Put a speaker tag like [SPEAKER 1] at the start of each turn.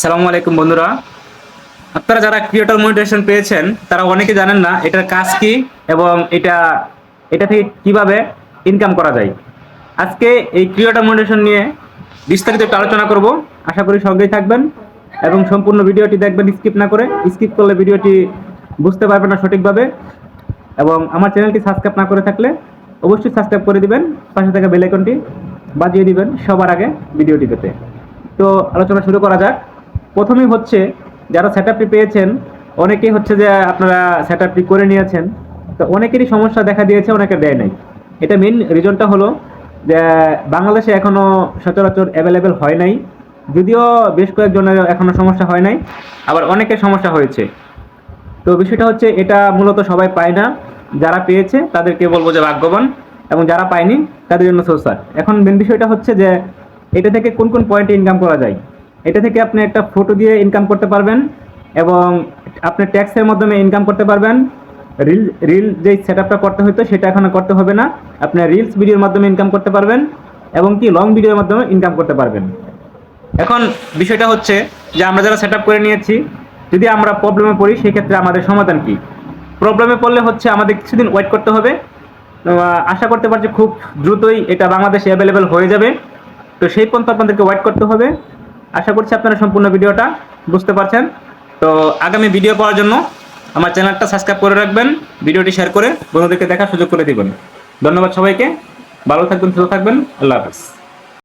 [SPEAKER 1] সালামু আলাইকুম বন্ধুরা। আপনারা যারা ক্রিয়েটর মনিটাইজেশন পেয়েছেন, তারা অনেকে জানেন না এটার কাজ কি এবং এটা এটা থেকে কীভাবে ইনকাম করা যায়। আজকে এই ক্রিয়েটর মনিটাইজেশন নিয়ে বিস্তারিত একটু আলোচনা করব। আশা করি সঙ্গেই থাকবেন এবং সম্পূর্ণ ভিডিওটি দেখবেন, স্কিপ না করে। স্কিপ করলে ভিডিওটি বুঝতে পারবেন না সঠিকভাবে। এবং আমার চ্যানেলটি সাবস্ক্রাইব না করে থাকলে অবশ্যই সাবস্ক্রাইব করে দিবেন, পাশে থাকা বেল আইকনটি বাজিয়ে দিবেন সবার আগে ভিডিওটি পেতে তো আলোচনা শুরু করা যাক। প্রথমেই হচ্ছে যারা সেট পেয়েছেন, অনেকেই হচ্ছে যে আপনারা সেট করে নিয়েছেন, তো অনেকেরই সমস্যা দেখা দিয়েছে, অনেকে দেয় নাই। এটা মেন রিজনটা হলো যে বাংলাদেশে এখনও সচরাচর অ্যাভেলেবেল হয় নাই, যদিও বেশ কয়েকজনের এখনও সমস্যা হয় নাই, আবার অনেকের সমস্যা হয়েছে। তো বিষয়টা হচ্ছে এটা মূলত সবাই পায় না, যারা পেয়েছে তাদেরকে বলব যে ভাগ্যবান, এবং যারা পায়নি তাদের জন্য সোসার এখন মেন বিষয়টা হচ্ছে যে এটা থেকে কোন কোন পয়েন্টে ইনকাম করা যায়? এটা থেকে আপনি একটা ফটো দিয়ে ইনকাম করতে পারবেন এবং আপনি ট্যাক্সের মাধ্যমে ইনকাম করতে পারবেন। রিল রিল যে সেট আপটা করতে হতো সেটা এখন করতে হবে না। আপনি রিলস ভিডিওর মাধ্যমে ইনকাম করতে পারবেন এবং কি লং ভিডিওর মাধ্যমে ইনকাম করতে পারবেন। এখন বিষয়টা হচ্ছে যে আমরা যারা সেট করে নিয়েছি, যদি আমরা প্রবলেমে পড়ি, সেক্ষেত্রে আমাদের সমাধান কি? প্রবলেমে পড়লে হচ্ছে আমাদের কিছুদিন ওয়েট করতে হবে। আশা করতে পারছি খুব দ্রুতই এটা বাংলাদেশে অ্যাভেলেবেল হয়ে যাবে। তো সেই পর্যন্ত আপনাদেরকে ওয়েট করতে হবে। আশা করছি আপনারা সম্পূর্ণ ভিডিওটা বুঝতে পারছেন। তো আগামী ভিডিও পাওয়ার জন্য আমার চ্যানেলটা সাবস্ক্রাইব করে রাখবেন, ভিডিওটি শেয়ার করে বন্ধুদেরকে দেখার সুযোগ করে দিবেন। ধন্যবাদ সবাইকে, ভালো থাকবেন, সুস্থ থাকবেন, আল্লাহ হাফেজ।